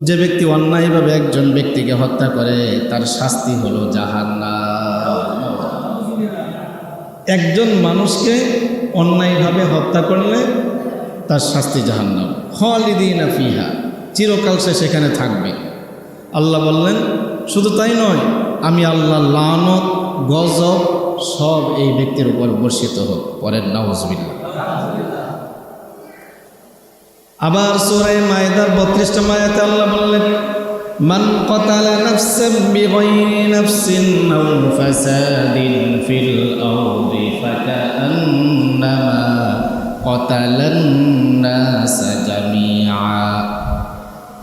যে ব্যক্তি অন্যায়ভাবে একজন ব্যক্তিকে হত্যা করে, তার শাস্তি হলো জাহান্নাম। একজন মানুষকে অন্যায়ভাবে হত্যা করলে তার শাস্তি জাহান্নাম। খালিদিন ফিহা, চিরকাল সে সেখানে থাকবে। আল্লাহ বললেন, শুধু তাই নয়, আমি আল্লাহ লানত, গজব, সব এই ব্যক্তির উপর বর্ষিত হোক, পরের নওয়াজবিল্লা আবার সুরায় মায়দার বত্রিশটা মায়াতে আল্লাহ বললেন মান কতালা নাফসাম বিগাইরি নাফসিন আও ফাসাদিন ফিল আরদি ফাকান্নামা কতালান নাস জামিআ।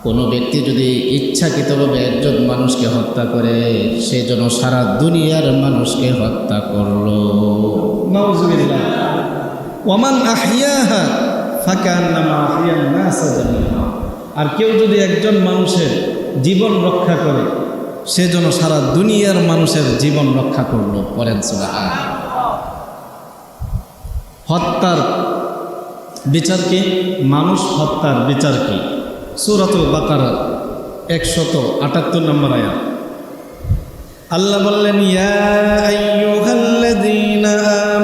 কোনো ব্যক্তি যদি ইচ্ছাকৃতভাবে একজন মানুষকে হত্যা করে সে যেন সারা দুনিয়ার মানুষকে হত্যা করল। নাউজুবিল্লাহ। ওয়ামান আহিয়াহা আর কেউ যদি একজন মানুষের জীবন রক্ষা করে, সে যেন সারা দুনিয়ার মানুষের জীবন রক্ষা করল। সুবহান হত্যার বিচার কি? মানুষ হত্যার বিচার কি? সুরাতুল বাকারা, একশত আটাত্তর নম্বর আয়াত। আল্লাহ বললেন, ইয়া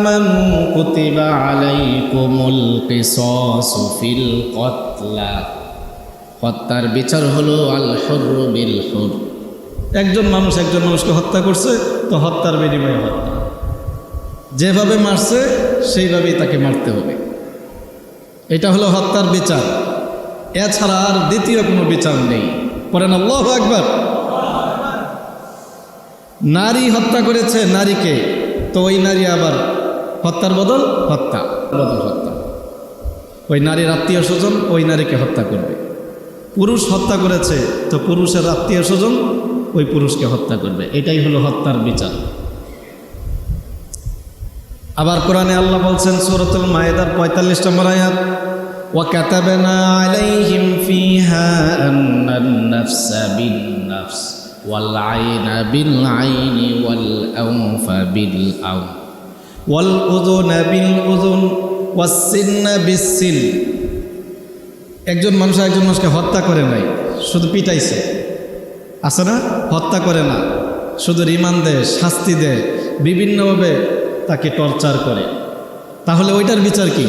আমানু কুতিবা আলাইকুমুল কিসাসু ফিল কতলা হত্যার বিচার হলো আল হুররু বিল হুর একজন মানুষ একজন মানুষকে হত্যা করছে, তো হত্যার বিনিময়ে হত্যা। যেভাবে মারছে, সেইভাবেই তাকে মারতে হবে। এটা হলো হত্যার বিচার। এছাড়া আর দ্বিতীয় কোনো বিচার নেই। পরেন আল্লাহ একবার নারী হত্যা করেছে নারীকে, তো ওই নারী আবার হত্যার বদল হত্যা বদল হত্যা ওই নারীর আত্মীয় স্বজন ওই নারীকে হত্যা করবে পুরুষ হত্যা করেছে তো পুরুষের আত্মীয় স্বজন ওই পুরুষকে হত্যা করবে এটাই হলো হত্যার বিচার আবার কোরআনে আল্লাহ বলছেন সুরতুল মায়েদার পঁয়তাল্লিশ নম্বর আয়াত وكتبنا عليهم فيها أن النفس بالنفس والعين بالعين والأنف بالأنف ওয়াল উদুন বিল উদুন ওয়াসিন্না বিসিল একজন মানুষ একজন মানুষকে হত্যা করে নাই, শুধু পিটাইছে। আছে না? হত্যা করে না। শুধু রিমান্ড দেয়, শাস্তি দেয়, বিভিন্নভাবে তাকে টর্চার করে। তাহলে ওইটার বিচার কি?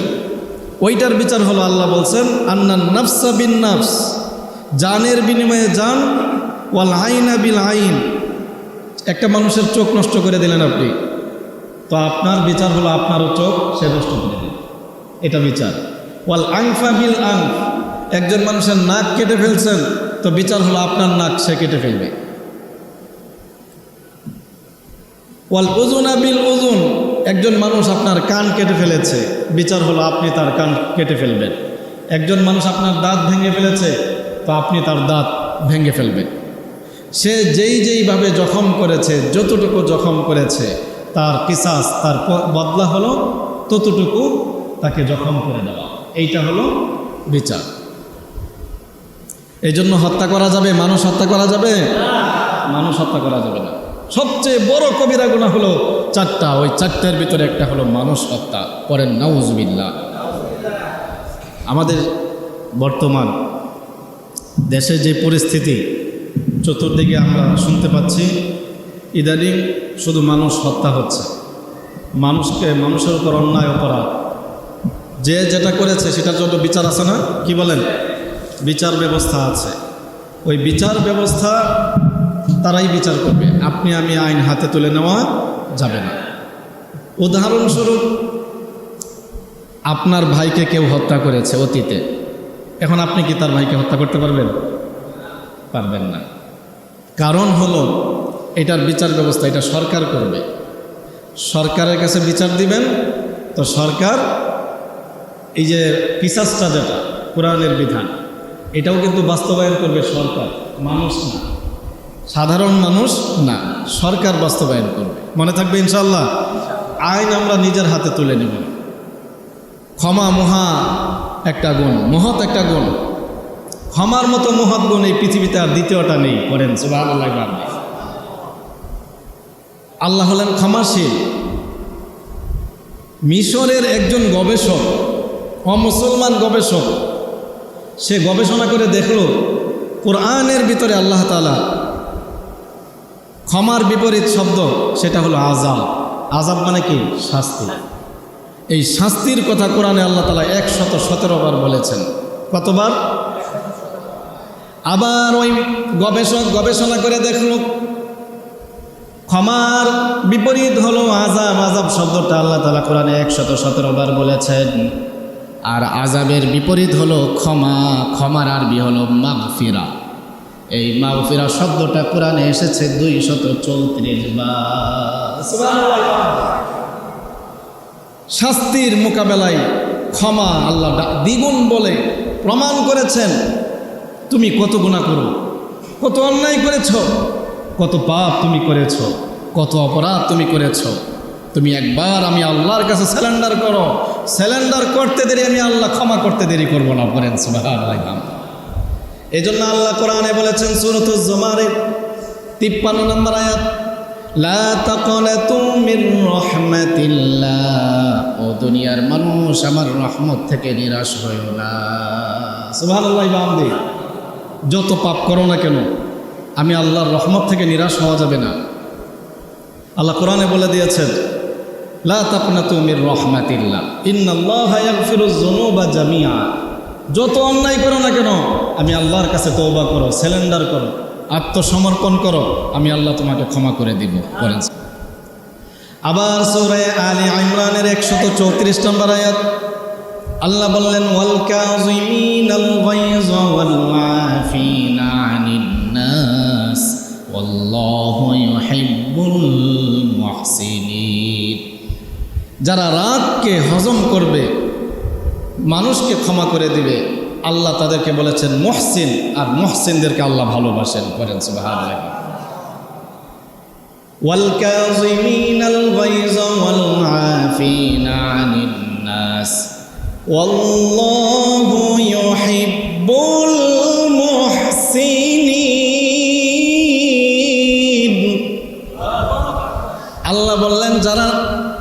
ওইটার বিচার হলো আল্লাহ বলছেন, আন্না নফসা বিন নফস, জানের বিনিময়ে জান, ওয়াল আইনা বিল আইন। একটা মানুষের চোখ নষ্ট করে দিলেন আপনি। তো আপনার বিচার হলো আপনারও চোখ, সে নষ্ট করে দিল এটা বিচার। ওয়াল আংফা বিল আংফ। একজন মানুষের নাক কেটে ফেলছেন, তো বিচার হলো আপনার নাক সে কেটে ফেলবে। ওয়াল ওজুনা বিল ওজুন একজন মানুষ আপনার কান কেটে ফেলেছে, বিচার হলো আপনি তার কান কেটে ফেলবেন। একজন মানুষ আপনার দাঁত ভেঙে ফেলেছে, তো আপনি তার দাঁত ভেঙে ফেলবেন। সে যেই যেইভাবে জখম করেছে, যতটুকু জখম করেছে তার কিসাস তার বদলা হলো ততটুকু তাকে জখম করে দেওয়া। এইটা হলো বিচার। এই জন্য হত্যা করা যাবে? মানুষ হত্যা করা যাবে? মানুষ হত্যা করা যাবে না। সবচেয়ে বড় কবিরা গুণা হলো চারটা। ওই চারটার ভিতরে একটা হলো মানুষ হত্যা পরেন নাউজবিল্লা আমাদের বর্তমান দেশে যে পরিস্থিতি, চতুর্দিকে আমরা শুনতে পাচ্ছি ইদানিং শুধু মানুষ হত্যা হচ্ছে। মানুষকে, মানুষের উপর অন্যায়, অপরাধ। যে যেটা করেছে, সেটার জন্য বিচার আছে না? কি বলেন? বিচার ব্যবস্থা আছে। ওই বিচার ব্যবস্থা, তারাই বিচার করবে। আপনি, আমি আইন হাতে তুলে নেওয়া যাবে না। উদাহরণস্বরূপ, আপনার ভাইকে কেউ হত্যা করেছে অতীতে। এখন আপনি কি তার ভাইকে হত্যা করতে পারবেন? পারবেন না। কারণ হলো এটার বিচার ব্যবস্থা, এটা সরকার করবে। সরকারের কাছে বিচার দিবেন, তো সরকার এই যে পিসাসটা যেটা, কোরআনের বিধান, এটাও কিন্তু বাস্তবায়ন করবে সরকার, মানুষ না। সাধারণ মানুষ না, সরকার বাস্তবায়ন করবে। মনে থাকবে ইনশাল্লাহ আইন আমরা নিজের হাতে তুলে নেব। ক্ষমা মহা একটা গুণ, মহৎ একটা গুণ। ক্ষমার মতো মহৎ গুণ এই পৃথিবীতে আর দ্বিতীয়টা নেই করেন সুবাহ আল্লাহ হলেন ক্ষমাশীল। মিশরের একজন গবেষক, অমুসলমান গবেষক, সে গবেষণা করে দেখল, কোরআনের ভিতরে আল্লাহ তালা ক্ষমার বিপরীত শব্দ, সেটা হলো আজাব আজাব মানে কি? শাস্তি। এই শাস্তির কথা কোরআনে আল্লাহ তালা একশত সতেরো বার বলেছেন। কতবার? আবার ওই গবেষক গবেষণা করে দেখল ক্ষমার বিপরীত হলো আজাব আজাব শব্দটা আল্লাহ তালা কোরআনে একশত সতেরো বার বলেছেন। আর আজাবের বিপরীত হলো ক্ষমা। ক্ষমার আরবি হলো মাগফিরা। এই মাগফিরা শব্দটা কোরআনে এসেছে দুই শত চৌত্রিশ শাস্তির মোকাবেলায় ক্ষমা আল্লাহ দ্বিগুণ বলে প্রমাণ করেছেন। তুমি কত গুণা করো, কত অন্যায় করেছ কত পাপ তুমি করেছ, কত অপরাধ তুমি করেছ। তুমি একবার আমি আল্লাহর কাছে স্যালেন্ডার করো স্যালেন্ডার করতে দেরি আমি আল্লাহ ক্ষমা করতে দেরি করব না সুবহানাল্লাহ। এই জন্য আল্লাহ কোরআনে বলেছেন সুরত জমারে তিপ্পান্ন নম্বর আয়াত, লা ও দুনিয়ার মানুষ আমার রহমত থেকে নিরাশ হইও যত পাপ করো না কেন আমি আল্লাহর রহমত থেকে নিরাশ হওয়া যাবে না। আল্লাহ কোরআনে বলে দিয়েছেন, লা তাকনাতু মির রাহমাতিল্লাহ, ইন্নাল্লাহা ইয়াগফিরুয যুনুবা জামিআ। যত অন্যায় করো না কেন, আমি আল্লাহর কাছে তওবা করো স্যালেন্ডার করো, আত্মসমর্পণ করো, আমি আল্লাহ তোমাকে ক্ষমা করে দিব করেন আবার সূরা আলী ইমরানের একশত চৌত্রিশ নম্বর আয়াত, আল্লাহ বললেন, ওয়াল কাযিমিনাল গায়জ ওয়াল আফিনা যারা রাগকে হজম করবে মানুষকে ক্ষমা করে দিবে আল্লাহ তাদেরকে বলেছেন মহসিন আর মহসিনদেরকে আল্লাহ ভালোবাসেন করেন সুবহানাল্লাহ والكاظمين الغيظ والعافين عن الناس والله يحب যারা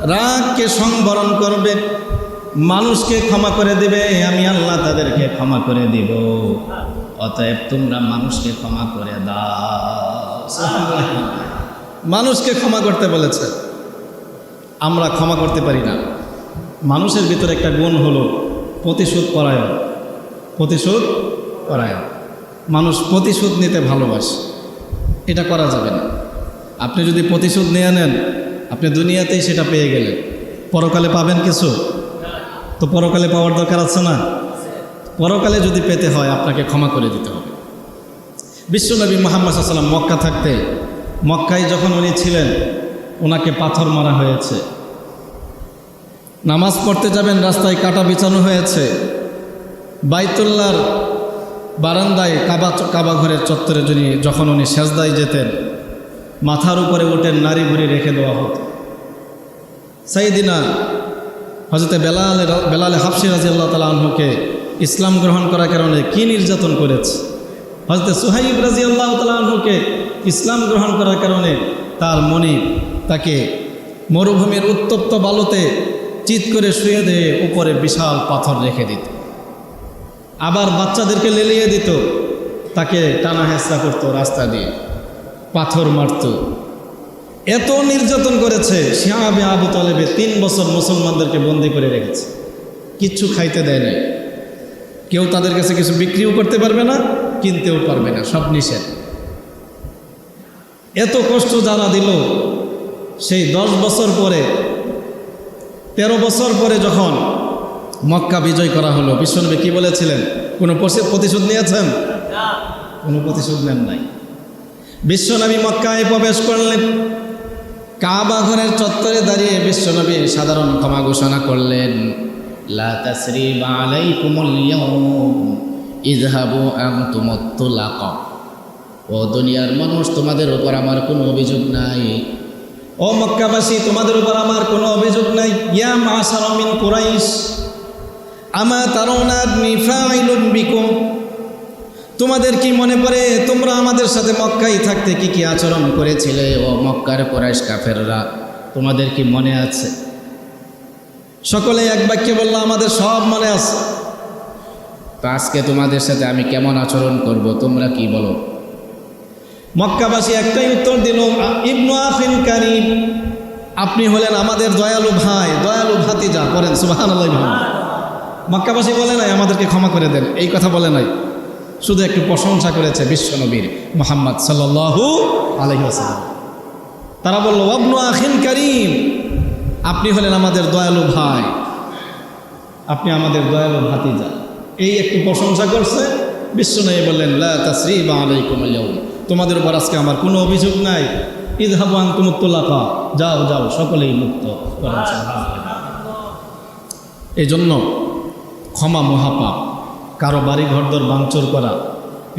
রাগকে সংবরণ করবে, মানুষকে ক্ষমা করে দিবে, আমি আল্লাহ তাদেরকে ক্ষমা করে দিব। অতএব তোমরা মানুষকে ক্ষমা করে দাও। মানুষকে ক্ষমা করতে বলেছে। আমরা ক্ষমা করতে পারি না। মানুষের ভিতরে একটা গুণ হলো প্রতিশোধ পরায়ণ। প্রতিশোধ পরায়ণ। মানুষ প্রতিশোধ নিতে ভালোবাসে। এটা করা যাবে না। আপনি যদি প্রতিশোধ নিয়ে নেন আপনি দুনিয়াতেই সেটা পেয়ে গেলেন। পরকালে পাবেন কিছু? তো পরকালে পাওয়ার দরকার আছে না? পরকালে যদি পেতে হয়, আপনাকে ক্ষমা করে দিতে হবে। বিশ্বনবী মোহাম্মদ সাল্লাম মক্কা থাকতে, মক্কায় যখন উনি ছিলেন ওনাকে পাথর মারা হয়েছে। নামাজ পড়তে যাবেন, রাস্তায় কাটা বিছানো হয়েছে। বাইতুল্লার বারান্দায় কাবা কাবা ঘরের চত্বরে যিনি যখন উনি সেজদায় যেতেন মাথার উপরে উঠে নারী ভুড়ি রেখে দেওয়া হতো সাইদিনা হজরতে বেলালে বেলালে হাফসি রাজি আল্লাহ তালা আনহুকে ইসলাম গ্রহণ করার কারণে কি নির্যাতন করেছে? হজরতে সুহাইব রাজি আল্লাহ তালা আনহুকে ইসলাম গ্রহণ করার কারণে তার মনে তাকে মরুভূমির উত্তপ্ত বালুতে চিত করে শুয়ে দিয়ে উপরে বিশাল পাথর রেখে দিত। আবার বাচ্চাদেরকে লেলিয়ে দিত, তাকে টানা হেঁচড়া করতো রাস্তা দিয়ে। পাথর মারত। এত নির্যাতন করেছে শিয়াবে আবু তালেবে তিন বছর মুসলমানদেরকে বন্দি করে রেখেছে। কিচ্ছু খাইতে দেয় নাই। কেউ তাদের কাছে কিছু বিক্রিও করতে পারবে না কিনতেও পারবে না সব নিষেধ। এত কষ্ট যারা দিল সেই দশ বছর পরে তেরো বছর পরে যখন মক্কা বিজয় করা হলো বিশ্বনবী কি বলেছিলেন? কোনো প্রতিশোধ নিয়েছেন? কোনো প্রতিশোধ নেন নাই। বিশ্বনবী মক্কায় প্রবেশ করলেন। কাবা ঘরের চত্বরে দাঁড়িয়ে বিশ্বনবী সাধারণ ক্ষমা ঘোষণা করলেন ও দুনিয়ার মানুষ, তোমাদের উপর আমার কোনো অভিযোগ নাই। ও মক্কাবাসী, তোমাদের উপর আমার কোনো অভিযোগ নাই। ইয়া মাশারা মিন কুরাইশ, আমা তারাউনা নিফাইলুম বিকুম তোমাদের কি মনে পড়ে? তোমরা আমাদের সাথে মক্কাই থাকতে কি কি আচরণ করেছিলে? ও মক্কার কোরাইশ কাফেররা, তোমাদের কি মনে আছে? সকলে এক বাক্যে বলল, আমাদের সব মনে আছে। তো আজকে তোমাদের সাথে আমি কেমন আচরণ করব? তোমরা কি বলো? মক্কাবাসী একটাই উত্তর দিল, ইবনু আফিন কারিম, আপনি হলেন আমাদের দয়ালু ভাই, দয়ালু ভাতিজা। করেন আল্লাহ মক্কাবাসী বলে নাই, আমাদেরকে ক্ষমা করে দেন। এই কথা বলে নাই। শুধু একটু প্রশংসা করেছে বিশ্বনবীর মোহাম্মদ সাল্লাল্লাহু আলাইহি ওয়াসাল্লাম। তারা বলল অবনু আখিন করিম, আপনি হলেন আমাদের দয়ালু ভাই। আপনি আমাদের দয়ালু ভাতি ভাতিজা। এই একটু প্রশংসা করছে বিশ্বনবী বললেন, লা তাসরিবা আলাইকুম তোমাদের উপর আজকে আমার কোনো অভিযোগ নাই। ঈদ ইদহাবু আনতুমুত্তুলাকা যাও যাও, সকলেই মুক্ত এই জন্য ক্ষমা মহাপাপ। কারও বাড়ি ঘরদর ভাঙচুর করা,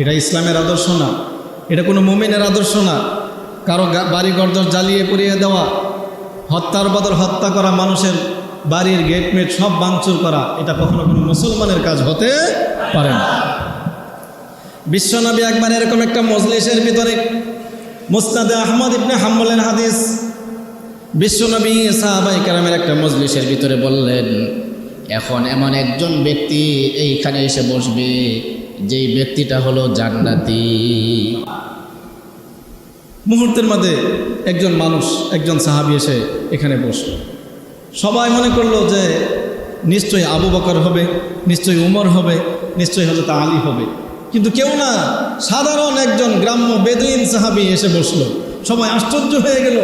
এটা ইসলামের আদর্শ না, এটা কোনো মুমিনের আদর্শ না। কারও বাড়ি ঘরদর জ্বালিয়ে পুড়িয়ে দেওয়া, হত্যার বদল হত্যা করা মানুষের বাড়ির গেটমেট সব ভাঙচুর করা, এটা কখনো কোনো মুসলমানের কাজ হতে পারে না। বিশ্বনবী একবার এরকম একটা মজলিসের ভিতরে মুস্তাদে আহমদ ইবনে হাম্বলের হাদিস বিশ্বনবী সাহাবাই কারামের একটা মজলিসের ভিতরে বললেন এখন এমন একজন ব্যক্তি এইখানে এসে বসবে, যেই ব্যক্তিটা হলো জান্নাতি। মুহূর্তের মধ্যে একজন মানুষ, একজন সাহাবি এসে এখানে বসল। সবাই মনে করল যে নিশ্চয়ই আবু বকর হবে, নিশ্চয়ই উমর হবে, নিশ্চয়ই হজরত আলী হবে। কিন্তু কেউ না, সাধারণ একজন গ্রাম্য বেদুইন সাহাবি এসে বসল। সবাই আশ্চর্য হয়ে গেল,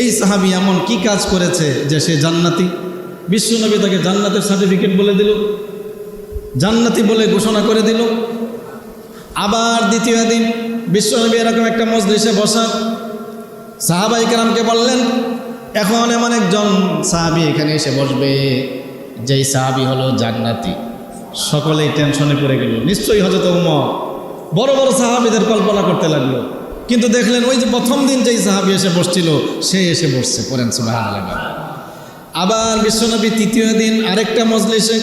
এই সাহাবি এমন কি কাজ করেছে যে সে জান্নাতি? বিশ্বনবী তাকে জান্নাতের সার্টিফিকেট বলে দিল, জান্নাতি বলে ঘোষণা করে দিল। আবার দ্বিতীয় দিন বিশ্বনবী এরকম একটা মজলিসে বসা সাহাবাই কেরামকে বললেন, এখন এমন একজন সাহাবি এখানে এসে বসবে, যেই সাহাবি হলো জান্নাতি। সকলেই টেনশনে পড়ে গেল। নিশ্চয়ই হজরত উমর বড় বড় সাহাবিদের কল্পনা করতে লাগল। কিন্তু দেখলেন ওই যে প্রথম দিন যেই সাহাবি এসে বসছিল, সে এসে বসছে, পড়েন সুবহানাল্লাহ। আবার বিশ্বনবী তৃতীয় দিন আরেকটা মজলিসে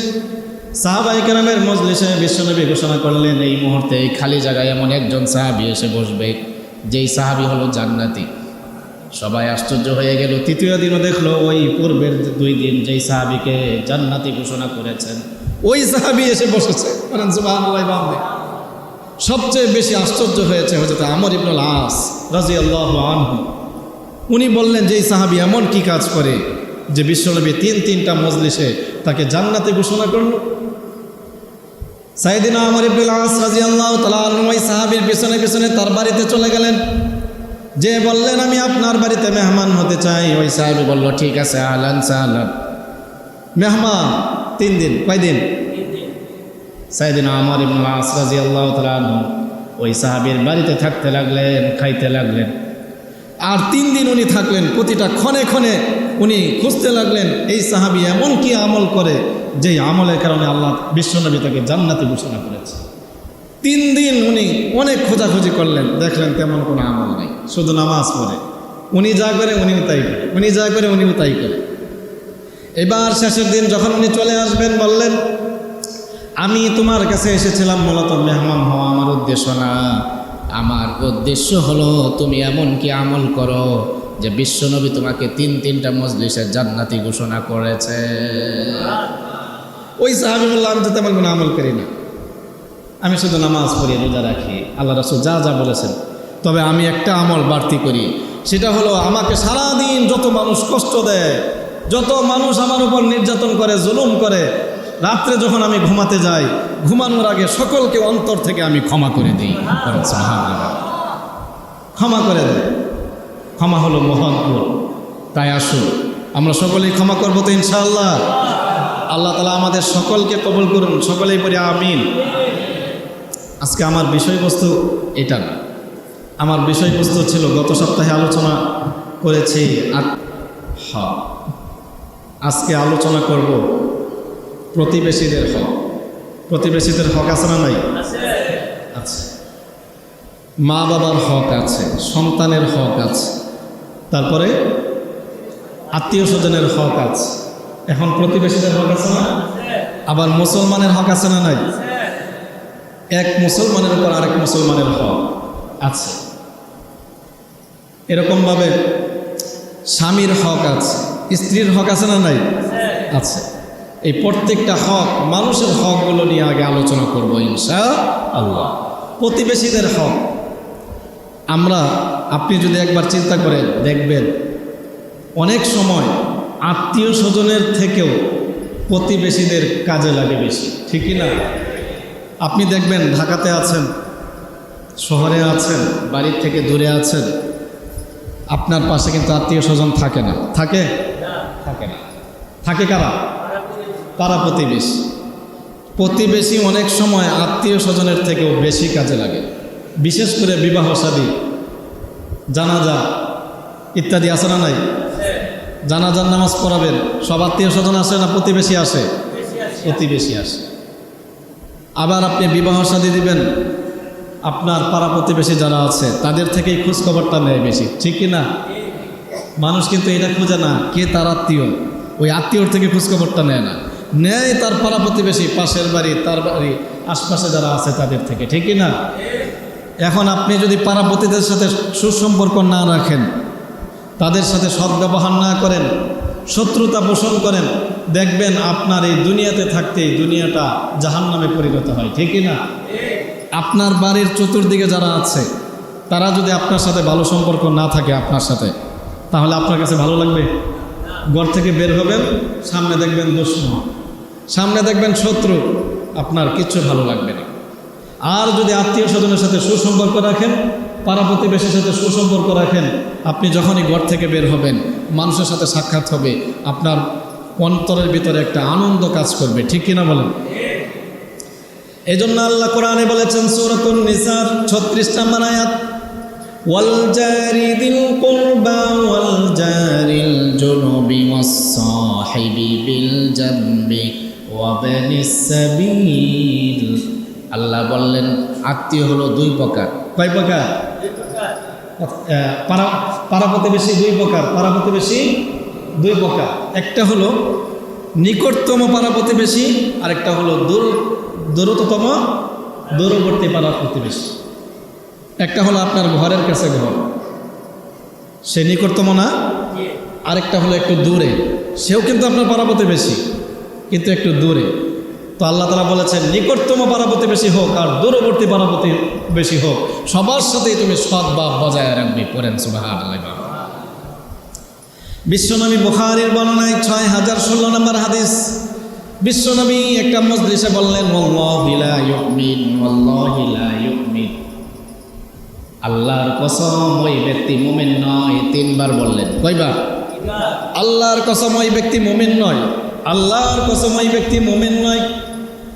সাহাবাই কালামের মজলিসে বিশ্বনবী ঘোষণা করলেন, এই মুহূর্তে এই খালি জায়গায় এমন একজন সাহাবি এসে বসবে, যেই সাহাবি হলো জান্নাতি। সবাই আশ্চর্য হয়ে গেল। তৃতীয় দিনও দেখল, ওই পূর্বের দুই দিন যেই সাহাবিকে জান্নাতি ঘোষণা করেছেন, ওই সাহাবি এসে বসেছে। সবচেয়ে বেশি আশ্চর্য হয়েছে হজরত আমর ইবনুল আস রাজিয়াল্লাহু আনহু। উনি বললেন যে সাহাবি এমন কি কাজ করে? যে বিশ্বনবী তিন তিনটা মজলিসে তাকে জান্নাতে ঘোষণা করল। সাইদিনা আমার ইবনুল আস রাজিয়াল্লাহু সাহাবীর পিছনে পিছনে তার বাড়িতে চলে গেলেন। যে বললেন, আমি আপনার বাড়িতে মেহমান হতে চাই। ওই সাহেব বলল, ঠিক আছে, আহলান সাহলান। মেহমান, তিন দিন কয়দিন সাইদিন আমার ইবনুল আস রাদিয়াল্লাহু তাআলা ওই সাহাবীর বাড়িতে থাকতে লাগলেন, খাইতে লাগলেন। আর তিন দিন উনি থাকলেন প্রতিটা ক্ষণে ক্ষণে উনি খুঁজতে লাগলেন, এই সাহাবি এমন কি আমল করে যেই আমলের কারণে আল্লাহ বিশ্বনবী তাকে জান্নাতে ঘোষণা করেছে? তিন দিন উনি অনেক খোঁজাখুঁজি করলেন, দেখলেন তেমন কোনো আমল নেই, শুধু নামাজ পড়ে। উনি যা করে উনিও তাই করে, উনি যা করে উনিও তাই করে। এবার শেষের দিন যখন উনি চলে আসবেন, বললেন, আমি তোমার কাছে এসেছিলাম মূলত মেহমান হওয়া আমার উদ্দেশ্য না। আমার উদ্দেশ্য হলো তুমি এমন কি আমল করো যে বিশ্বনবী তোমাকে তিন তিনটা মজলিসে জান্নাতি ঘোষণা করেছে। ওই সাহাবি বললাম আমি তো তেমন কোনো আমল করি না। আমি শুধু নামাজ পড়ি, রোজা রাখি। আল্লাহ রসুল যা যা বলেছেন। তবে আমি একটা আমল বাড়তি করি। সেটা হলো, আমাকে সারাদিন যত মানুষ কষ্ট দেয়, যত মানুষ আমার উপর নির্যাতন করে, জুলুম করে, রাত্রে যখন আমি ঘুমাতে যাই, ঘুমানোর আগে সকলকে অন্তর থেকে আমি ক্ষমা করে দিই। ক্ষমা করে দেয়। ক্ষমা হলো মহান গুণ তাই আসুন, আমরা সকলেই ক্ষমা করব তো ইনশাআল্লাহ। আল্লাহ তালা আমাদের সকলকে কবল করুন, সকলেই পড়ি আমিন। আজকে আমার বিষয়বস্তু এটা না। আমার বিষয়বস্তু ছিল, গত সপ্তাহে আলোচনা করেছি হক আজকে আলোচনা করব প্রতিবেশীদের হক। প্রতিবেশীদের হক আছে না নাই? আচ্ছা মা বাবার হক আছে, সন্তানের হক আছে। তারপরে আত্মীয় স্বজনের হক আছে। এখন প্রতিবেশীদের হক আছে না? আবার মুসলমানের হক আছে না নাই? এক মুসলমানের উপর আরেক মুসলমানের হক আছে। এরকমভাবে স্বামীর হক আছে, স্ত্রীর হক আছে না নাই? আছে। এই প্রত্যেকটা হক মানুষের হকগুলো নিয়ে আগে আলোচনা করব ইনশা আল্লাহ প্রতিবেশীদের হক আমরা, আপনি যদি একবার চিন্তা করেন, দেখবেন অনেক সময় আত্মীয় স্বজনের থেকেও প্রতিবেশীদের কাজে লাগে বেশি ঠিকই না? আপনি দেখবেন ঢাকাতে আছেন, শহরে আছেন, বাড়ির থেকে দূরে আছেন, আপনার পাশে কিন্তু আত্মীয় স্বজন থাকে না। থাকে? থাকে না। থাকে কারা? পাড়া প্রতিবেশী? প্রতিবেশী অনেক সময় আত্মীয় স্বজনের থেকেও বেশি কাজে লাগে। বিশেষ করে বিবাহ সাদী, জানাজা ইত্যাদি আছে না নাই? জানাজার নামাজ পড়াবেন। সব আত্মীয় স্বজন আসে না প্রতিবেশী আসে প্রতিবেশী আসে আবার আপনি বিবাহ সাদী দিবেন। আপনার পাড়া প্রতিবেশী যারা আছে, তাদের থেকেই খোঁজ খবরটা নেয় বেশি। ঠিক কি না? মানুষ কিন্তু এটা খুঁজে না, কে তার আত্মীয়? ওই আত্মীয়র থেকে খোঁজ খবরটা নেয় না। নেয় তার পাড়া প্রতিবেশী, পাশের বাড়ি, তার বাড়ি, আশপাশে যারা আছে তাদের থেকে। ঠিক না? এখন আপনি যদি পাড়া প্রতিদের সাথে সুসম্পর্ক না রাখেন, তাদের সাথে সদ্ব্যবহার না করেন, শত্রুতা পোষণ করেন, দেখবেন আপনার এই দুনিয়াতে থাকতেই দুনিয়াটা জাহান নামে পরিণত হয় ঠিকই না? আপনার বাড়ির চতুর্দিকে যারা আছে, তারা যদি আপনার সাথে ভালো সম্পর্ক না থাকে আপনার সাথে, তাহলে আপনার কাছে ভালো লাগবে? ঘর থেকে বের হবেন, সামনে দেখবেন দুশ্মন, সামনে দেখবেন শত্রু, আপনার কিচ্ছু ভালো লাগবে না। আর যদি আত্মীয় স্বজনের সাথে সুসম্পর্ক রাখেন, পাড়া প্রতিবেশীর সাথে সুসম্পর্ক রাখেন, আপনি যখনই ঘর থেকে বের হবেন, মানুষের সাথে সাক্ষাৎ হবে, আপনার অন্তরের ভিতরে একটা আনন্দ কাজ করবে। ঠিক কিনা বলেন? এই জন্য আল্লাহ কোরআনে বলেছেন, সুরাতুন নিসার, ছত্রিশ নম্বর আয়াত, ওয়াল দিল ওয়া আল্লাহ বললেন, আত্মীয় হলো দুই প্রকার। কয় প্রকার? পাড়া পাড়া প্রতিবেশী দুই প্রকার। পাড়া প্রতিবেশী দুই প্রকার। একটা হলো নিকটতম পাড়া প্রতিবেশী আর একটা হলো দূর, দূরতম, দূরবর্তী পাড়া প্রতিবেশী। একটা হলো আপনার ঘরের কাছে ঘর। সে নিকটতম না, আরেকটা হলো একটু দূরে। সেও কিন্তু আপনার পাড়া প্রতিবেশী, কিন্তু একটু দূরে। তো আল্লাহ তালা বলেছেন নিকটতম পাড়া বেশি হোক আর দূরবর্তী পাড়া বেশি হোক সবার সাথেই তুমি সদ্ভাব বজায় রাখবি। পড়েন সুবাহ বিশ্বনবী বুখারীর বর্ণনায় ছয় হাজার ষোলো নম্বর হাদিস বিশ্বনবী একটা মজলিসে বললেন "ওয়াল্লাহি লা ইউমিন, ওয়াল্লাহি লা আল্লাহর কসম ওই ব্যক্তি মোমেন নয় তিনবার বললেন। কয়বার? আল্লাহর কসম ওই ব্যক্তি মোমেন নয়। আল্লাহর কসম ওই ব্যক্তি মোমেন নয়।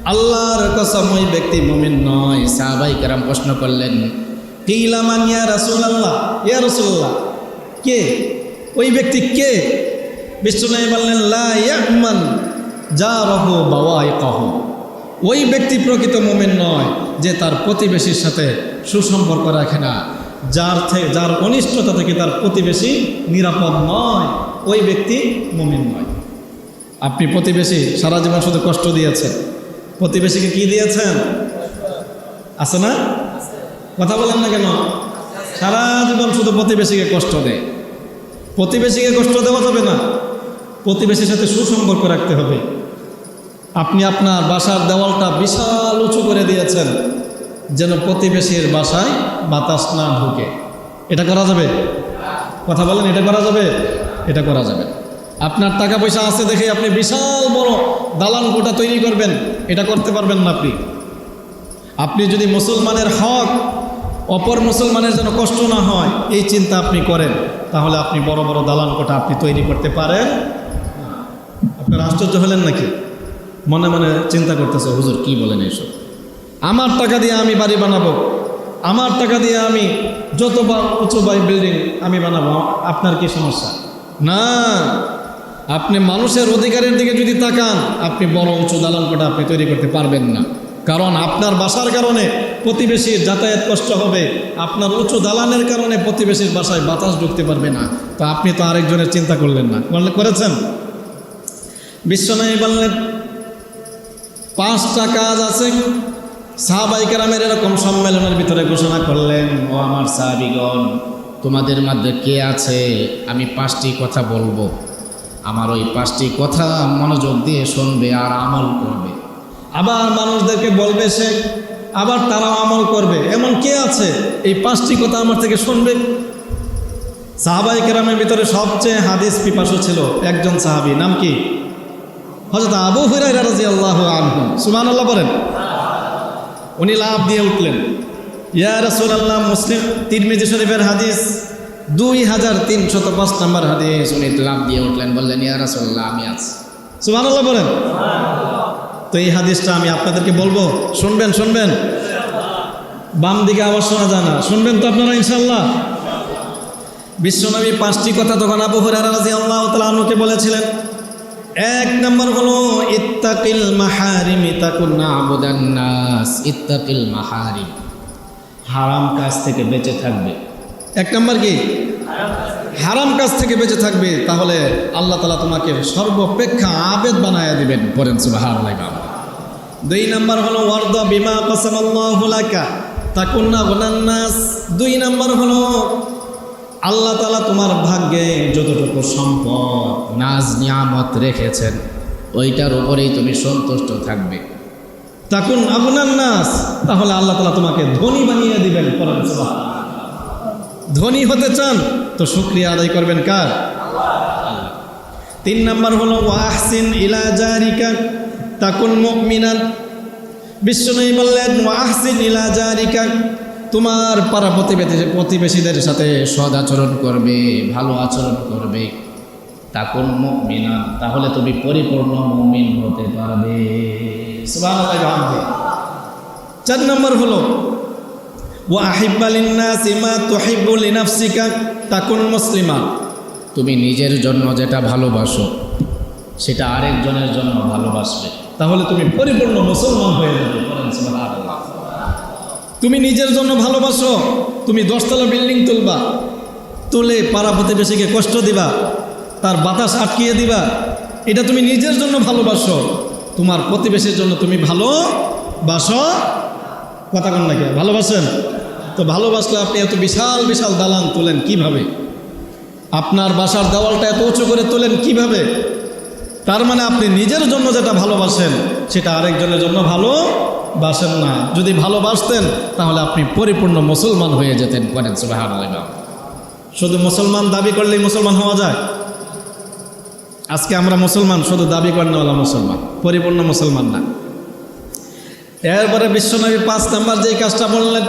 আল্লাহর কসম ওই ব্যক্তি মোমেন নয়। সাহাবাই কেরাম প্রশ্ন করলেন কিলামান ইয়া রাসূলুল্লাহ? ইয়া রসুল্লাহ কে? ওই ব্যক্তি কে? বিশ্বনবী বললেন, লা ইয়ামান যা রহ বাওয়াই কহ ওই ব্যক্তি প্রকৃত মোমেন নয় যে তার প্রতিবেশীর সাথে সুসম্পর্ক রাখে না। যার থেকে যার অনিষ্টতা থেকে তার প্রতিবেশী নিরাপদ নয়। ওই ব্যক্তি মোমেন নয়। আপনি প্রতিবেশী সারা জীবন শুধু কষ্ট দিয়েছেন প্রতিবেশীকে কি দিয়েছেন? আছে না? কথা বলেন না কেন? সারা জীবন শুধু প্রতিবেশীকে কষ্ট দেয় প্রতিবেশীকে কষ্ট দেওয়া যাবে না। প্রতিবেশীর সাথে সুসম্পর্ক রাখতে হবে। আপনি আপনার বাসার দেওয়ালটা বিশাল উঁচু করে দিয়েছেন, যেন প্রতিবেশীর বাসায় বাতাস না ঢুকে। এটা করা যাবে? কথা বলেন, এটা করা যাবে? এটা করা যাবে আপনার টাকা পয়সা আছে দেখে আপনি বিশাল বড় দালান কোটা তৈরি করবেন, এটা করতে পারবেন না আপনি। আপনি যদি মুসলমানের হক, অপর মুসলমানের যেন কষ্ট না হয়, এই চিন্তা আপনি করেন, তাহলে আপনি বড় বড় দালান কোটা আপনি তৈরি করতে পারেন। আপনার আশ্চর্য হলেন নাকি? মনে মনে চিন্তা করতেছে, হুজুর, কি বলেন এইসব? আমার টাকা দিয়ে আমি বাড়ি বানাবো। আমার টাকা দিয়ে আমি যত বা উঁচু বাড়ি বিল্ডিং আমি বানাবো। আপনার কি সমস্যা? না আপনি মানুষের অধিকারের দিকে যদি তাকান, আপনি বড় উঁচু দালান কোটা আপনি তৈরি করতে পারবেন না। কারণ আপনার বাসার কারণে প্রতিবেশীর যাতায়াত কষ্ট হবে, আপনার উঁচু দালানের কারণে প্রতিবেশীর বাসায় বাতাস ঢুকতে পারবে না। তো আপনি তো আরেকজনের চিন্তা করলেন না। করেছেন? বিশ্বনয়ী বললেন পাঁচটা কাজ আছে। সাহাবাই কেরামের এরকম সম্মেলনের ভিতরে ঘোষণা করলেন, ও আমার সাহাবিগণ, তোমাদের মধ্যে কে আছে? আমি পাঁচটি কথা বলব। আমার ওই পাঁচটি কথা মনোযোগ দিয়ে শুনবে আর আমল করবে। আবার মানুষদেরকে বলবে সে, আবার তারাও আমল করবে। এমন কে আছে? এই পাঁচটি কথা আমার থেকে শুনবে? সাহাবাই কেরামের ভিতরে সবচেয়ে হাদিস পিপাসু ছিল একজন সাহাবি। নাম কি? হজরত আবু হুরাই রাজি আল্লাহ আনহু। সুমান আল্লাহ বলেন। উনি লাভ দিয়ে উঠলেন। ইয়া রসুল আল্লাহ মুসলিম, তিরমিজি শরীফের হাদিস। দুই হাজার তিনশত পাঁচ নম্বর হাদিস। উনি লাভ দিয়ে উঠলেন, বললেন, ইয়া আমি আছি। সুমান আল্লাহ বলেন। তো এই হাদিসটা আমি আপনাদেরকে বলব। শুনবেন শুনবেন। বাম দিকে আবার শোনা যায় না। শুনবেন তো আপনারা ইনশাল্লাহ বিশ্বনবী পাঁচটি কথা তখন আবু হুরায়রা রাদিয়াল্লাহু তাআলা আনহুকে বলেছিলেন। এক নম্বর হলো, ইত্তাকিল মাহারিমি তাকুন নাবুদান নাস। ইত্তাকিল মাহারিম। হারাম কাজ থেকে বেঁচে থাকবে। এক নম্বর কি? হারাম কাজ থেকে বেঁচে থাকবে, তাহলে আল্লাহ তালা তোমাকে সর্বপেক্ষা আবেদ বানায় দিবেন। সুবহানাল্লাহ দুই নম্বর হলো, ওয়ার্দ বিমা কাসামাল্লাহু লাকা। তাকুন্না গুনান্নাস দুই নম্বর হলো, আল্লাহ তালা তোমার ভাগ্যে যতটুকু সম্পদ, নাজ, নিয়ামত রেখেছেন, ওইটার উপরেই তুমি সন্তুষ্ট থাকবে। তাকুন আগুনান তাহলে আল্লাহ তালা তোমাকে ধনী বানিয়ে দিবেন পরেন সুবহান। ধনী হতে চান, তো শুক্রিয়া আদায় করবেন কার? তিন নম্বর হলো, ওয়াহসিন ইলা জারিকা, তাকুন মুমিনান। বিশ্বনবী বললেন, ওয়াহসিন ইলা জারিকা, তোমার পাড়া প্রতিবেশী প্রতিবেশীদের সাথে সদ আচরণ করবে, ভালো আচরণ করবে। তাকুন মুমিনা তাহলে তুমি পরিপূর্ণ মুমিন হতে পারবে। চার নম্বর হলো তুমি নিজের জন্য যেটা ভালোবাসো, সেটা আরেকজনের জন্য ভালোবাসবে। তাহলে তুমি পরিপূর্ণ মুসলমান হয়ে যাবে। তুমি নিজের জন্য ভালোবাসো, তুমি দশতলা বিল্ডিং তুলবা, তুলে পাড়া প্রতিবেশীকে কষ্ট দিবা, তার বাতাস আটকিয়ে দিবা, এটা তুমি নিজের জন্য ভালোবাসো। তোমার প্রতিবেশীর জন্য তুমি ভালো বাসো কথা কন নাকি ভালোবাসেন? তো ভালোবাসলে আপনি এত বিশাল বিশাল দালান তোলেন কীভাবে? আপনার বাসার দেওয়ালটা এত উঁচু করে তোলেন কীভাবে? তার মানে আপনি নিজের জন্য যেটা ভালোবাসেন, সেটা আরেকজনের জন্য ভালো বাসেন না। যদি ভালোবাসতেন, তাহলে আপনি পরিপূর্ণ মুসলমান হয়ে যেতেন করেন সুবহানাল্লাহ। শুধু মুসলমান দাবি করলেই মুসলমান হওয়া যায়? আজকে আমরা মুসলমান, শুধু দাবি করেনওয়ালা মুসলমান, পরিপূর্ণ মুসলমান না। এরপরে বিশ্বনবী পাঁচ নাম্বার যেই কাজটা বললেন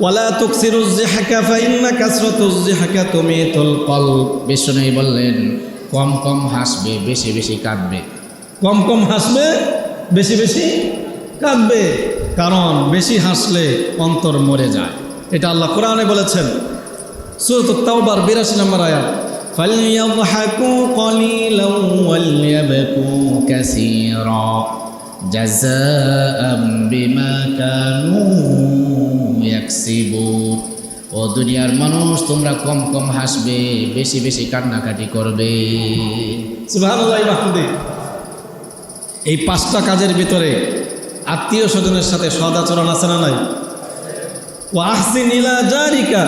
ওয়ালা তুকসিরুজ্জিহাকা ফাইন্না কাসরাতুজ্জিহাকা তুমিতুল কলব বিশ্বনবী বললেন কম কম হাসবে বেশি বেশি কাঁদবে কম কম হাসবে বেশি বেশি কাঁদবে কারণ বেশি হাসলে অন্তর মরে যায় এটা আল্লাহ কোরআনে বলেছেন সুরত তাওবার বিরাশি নম্বর আয়াত فَلْيَضْحَكُوا قَلِيلًا وَلْيَبْكُوا كثيرا জাজাম বিমা কানু ইয়াকসিবুন। ও দুনিয়ার মানুষ, তোমরা কম কম হাসবে, বেশি বেশি কান্নাকাটি করবে। এই পাঁচটা কাজের ভিতরে আত্মীয় স্বজনের সাথে সদাচরণ আছে না নাই? ও আহসিন ইলা জারিকা।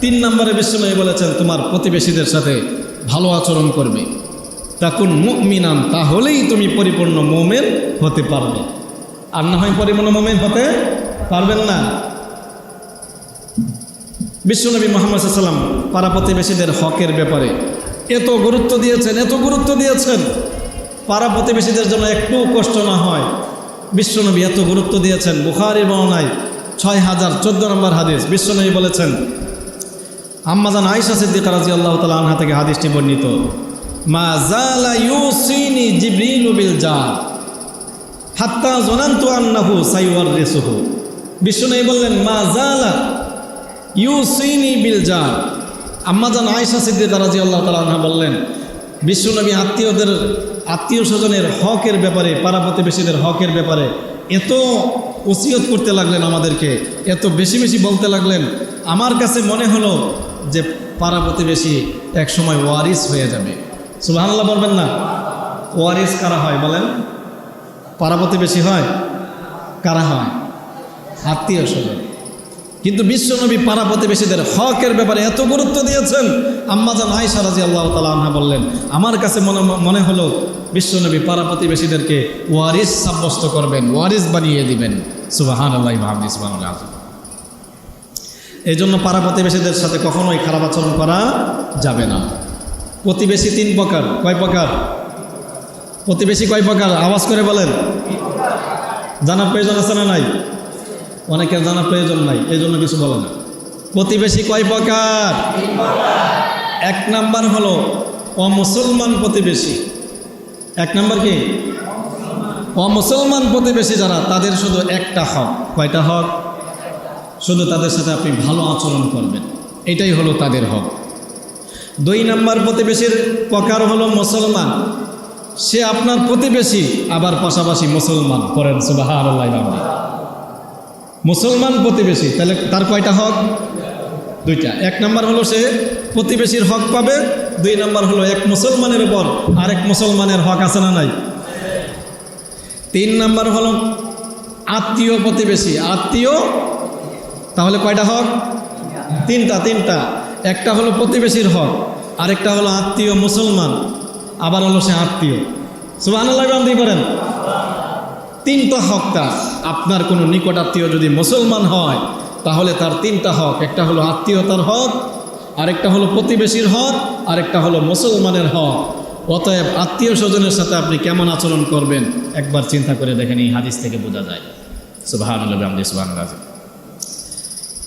তিন নম্বরে বিশ্বময় বলেছেন, তোমার প্রতিবেশীদের সাথে ভালো আচরণ করবে। তাকুন মুমিনান, তাহলেই তুমি পরিপূর্ণ মোমেন হতে পারবে। আর না হয় পরিপূর্ণ মোমেন হতে পারবেন না। বিশ্বনবী মোহাম্মদ সাল্লাম পাড়া প্রতিবেশীদের হকের ব্যাপারে এত গুরুত্ব দিয়েছেন, এত গুরুত্ব দিয়েছেন। পাড়া প্রতিবেশীদের জন্য একটু কষ্ট না হয়। বিশ্বনবী এত গুরুত্ব দিয়েছেন বুখারি বর্ণায় ছয় হাজার চোদ্দ নম্বর হাদিস বিশ্বনবী বলেছেন আম্মাজান আইসা সিদ্দিকা রাজি আল্লাহ তালা আনহা থেকে হাদিসটি বর্ণিত। মা জালা ইউসিনি জিবরিলু বিল জার হাত্তা জনান্তু আন্নাহু সাইওয়ার রেসুহু বিশ্বনবী বললেন, মা জালা ইউসিনি বিল জার আম্মাজান আয়েশা সিদ্দিকা রাজি আল্লাহ তালা বললেন বিশ্বনবী আত্মীয়দের, আত্মীয় স্বজনের হকের ব্যাপারে, পাড়া প্রতিবেশীদের হকের ব্যাপারে এত ওসিয়ত করতে লাগলেন আমাদেরকে, এত বেশি বেশি বলতে লাগলেন। আমার কাছে মনে হলো যে পাড়া প্রতিবেশী এক সময় ওয়ারিস হয়ে যাবে। সুবহানাল্লাহ বলবেন না। ওয়ারিস কারা হয় বলেন? পাড়া প্রতিবেশী হয়? কারা হয়? আত্মীয় স্বজন। কিন্তু বিশ্বনবী পাড়া প্রতিবেশীদের হকের ব্যাপারে এত গুরুত্ব দিয়েছেন। আম্মাজান আয়সা রাজি আল্লাহ তালা বললেন, আমার কাছে মনে মনে হলো বিশ্বনবী পাড়া প্রতিবেশীদেরকে ওয়ারিস সাব্যস্ত করবেন ওয়ারিস বানিয়ে দিবেন। সুবাহান আল্লাহ মাহমুদ ইসমান এই জন্য পাড়া প্রতিবেশীদের সাথে কখনোই খারাপ আচরণ করা যাবে না। প্রতিবেশী তিন প্রকার। কয় প্রকার? প্রতিবেশী কয় প্রকার? আওয়াজ করে বলেন। জানার প্রয়োজন আছে না নাই? অনেকের জানার প্রয়োজন নাই এই জন্য কিছু বলে না। প্রতিবেশী কয় প্রকার? এক নাম্বার হলো অমুসলমান প্রতিবেশী। এক নাম্বার কি? অমুসলমান প্রতিবেশী যারা, তাদের শুধু একটা হক। কয়টা হক? শুধু তাদের সাথে আপনি ভালো আচরণ করবেন। এটাই হলো তাদের হক। দুই নাম্বার প্রতিবেশীর প্রকার হলো মুসলমান। সে আপনার প্রতিবেশী, আবার পাশাপাশি মুসলমান করেন সুবাহ মুসলমান প্রতিবেশী, তাহলে তার কয়টা হক? দুইটা। এক নাম্বার হলো সে প্রতিবেশীর হক পাবে, দুই নাম্বার হলো এক মুসলমানের উপর আরেক মুসলমানের হক আছে না নাই? তিন নাম্বার হলো আত্মীয় প্রতিবেশী। আত্মীয়, তাহলে কয়টা হক? তিনটা তিনটা। একটা হলো প্রতিবেশীর হক। আরেকটা হলো আত্মীয় মুসলমান, আবার হলো সে আত্মীয়। সুবাহ করেন তিনটা হক তার। আপনার কোনো নিকট আত্মীয় যদি মুসলমান হয়, তাহলে তার তিনটা হক। একটা হলো আত্মীয়তার হক, আরেকটা হলো প্রতিবেশীর হক, আরেকটা হলো মুসলমানের হক। অতএব আত্মীয় স্বজনের সাথে আপনি কেমন আচরণ করবেন, একবার চিন্তা করে দেখেন, এই হাদিস থেকে বোঝা যায়। সুবাহ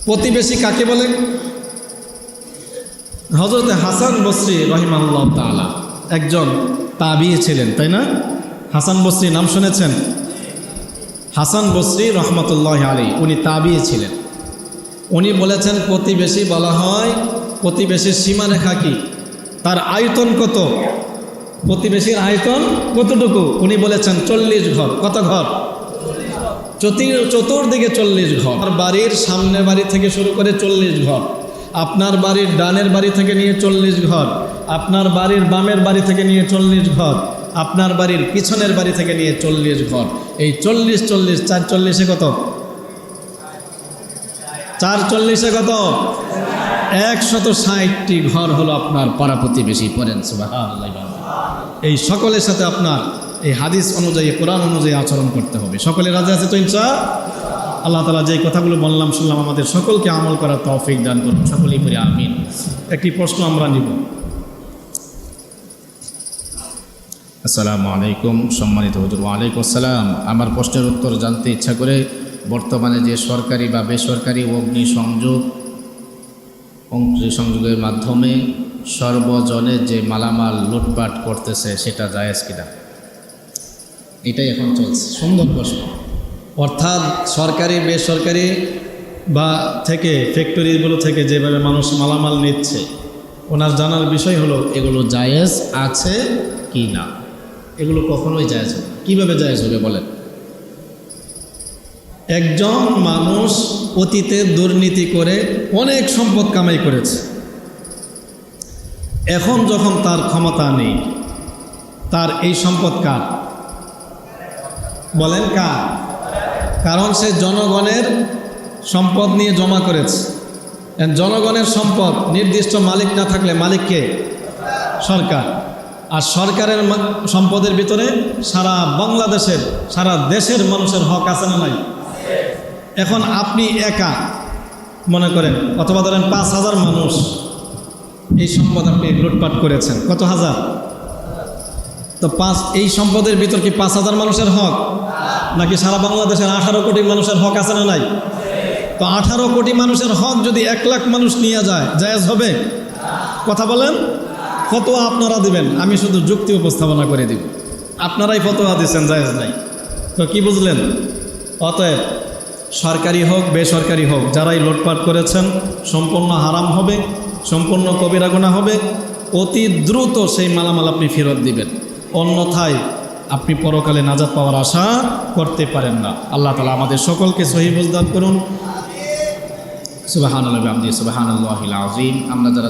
প্রতিবেশী কাকে বলে? হজরতে হাসান বসরি রহিমাল্লাহ তালা একজন তাবি ছিলেন, তাই না? হাসান বসরি নাম শুনেছেন? হাসান বসরি রহমতুল্লাহ আলী উনি তাবি ছিলেন। উনি বলেছেন, প্রতিবেশী বলা হয়, প্রতিবেশীর সীমারেখা কি? তার আয়তন কত? প্রতিবেশীর আয়তন কতটুকু? উনি বলেছেন, চল্লিশ ঘর। কত ঘর? চতুর চতুর্দিকে চল্লিশ ঘর। বাড়ির সামনের বাড়ি থেকে শুরু করে চল্লিশ ঘর। আপনার বাড়ির ডানের বাড়ি থেকে নিয়ে চল্লিশ ঘর, আপনার বাড়ির বামের বাড়ি থেকে নিয়ে চল্লিশ ঘর, আপনার বাড়ির পিছনের বাড়ি থেকে নিয়ে চল্লিশ ঘর। এই চল্লিশ চল্লিশ, চার চল্লিশে কত? চার চল্লিশে কত? একশত ষাটটি ঘর হলো আপনার পাড়া প্রতিবেশী পড়েন এই সকলের সাথে আপনার এই হাদিস অনুযায়ী, কোরআন অনুযায়ী আচরণ করতে হবে। সকলে রাজা আছে তো ইনশা? আল্লাহ তালা যে কথাগুলো বললাম, শুনলাম, আমাদের সকলকে আমল করার তৌফিক দান করুন। সকলেই করে আমিন। একটি প্রশ্ন আমরা নিব। আসসালামু আলাইকুম, সম্মানিত হুজুর ওয়ালাইকুম আসসালাম। আমার প্রশ্নের উত্তর জানতে ইচ্ছা করে বর্তমানে যে সরকারি বা বেসরকারি অগ্নি সংযোগ, অগ্নি সংযোগের মাধ্যমে সর্বজনে যে মালামাল লুটপাট করতেছে, সেটা জায়েজ কিনা? এটাই এখন চলছে। সুন্দর প্রশ্ন। অর্থাৎ সরকারি, বেসরকারি বা থেকে ফ্যাক্টরিগুলো থেকে যেভাবে মানুষ মালামাল নিচ্ছে, ওনার জানার বিষয় হলো, এগুলো জায়েজ আছে কি না? এগুলো কখনোই জায়েজ হবে। কীভাবে জায়েজ হবে বলেন? একজন মানুষ অতীতে দুর্নীতি করে অনেক সম্পদ কামাই করেছে। এখন যখন তার ক্ষমতা নেই, তার এই সম্পদ কার? বলেন কার? কারণ সে জনগণের সম্পদ নিয়ে জমা করেছে। জনগণের সম্পদ, নির্দিষ্ট মালিক না থাকলে মালিককে সরকার। আর সরকারের সম্পদের ভিতরে সারা বাংলাদেশের, সারা দেশের মানুষের হক আছে না নাই? এখন আপনি একা, মনে করেন, অথবা ধরেন পাঁচ হাজার মানুষ এই সম্পদ আপনি লুটপাট করেছেন। কত হাজার? তো পাঁচ, এই সম্পদের ভিতর কি পাঁচ হাজার মানুষের হক? নাকি সারা বাংলাদেশের আঠারো কোটি মানুষের হক আছে না নাই? তো আঠারো কোটি মানুষের হক যদি এক লাখ মানুষ নিয়ে যায়, জায়েজ হবে? কথা বলেন। ফতোয়া আপনারা দিবেন, আমি শুধু যুক্তি উপস্থাপনা করে দিব। আপনারাই ফতোয়া দিচ্ছেন, জায়েজ নাই। তো কি বুঝলেন? অতএব সরকারি হোক, বেসরকারি হোক, যারাই লুটপাট করেছেন, সম্পূর্ণ হারাম হবে, সম্পূর্ণ কবিরা গুণা হবে, অতি দ্রুত সেই মালামাল আপনি ফেরত দিবেন। অন্যথায় আপনি পরকালে নাজাত পাওয়ার আশা করতে পারেন না। আল্লাহ তালা আমাদের সকলকে সহি বুঝদান করুন। সুবাহান আল্লাহ সুবাহান আল্লাহ আজিম আমরা যারা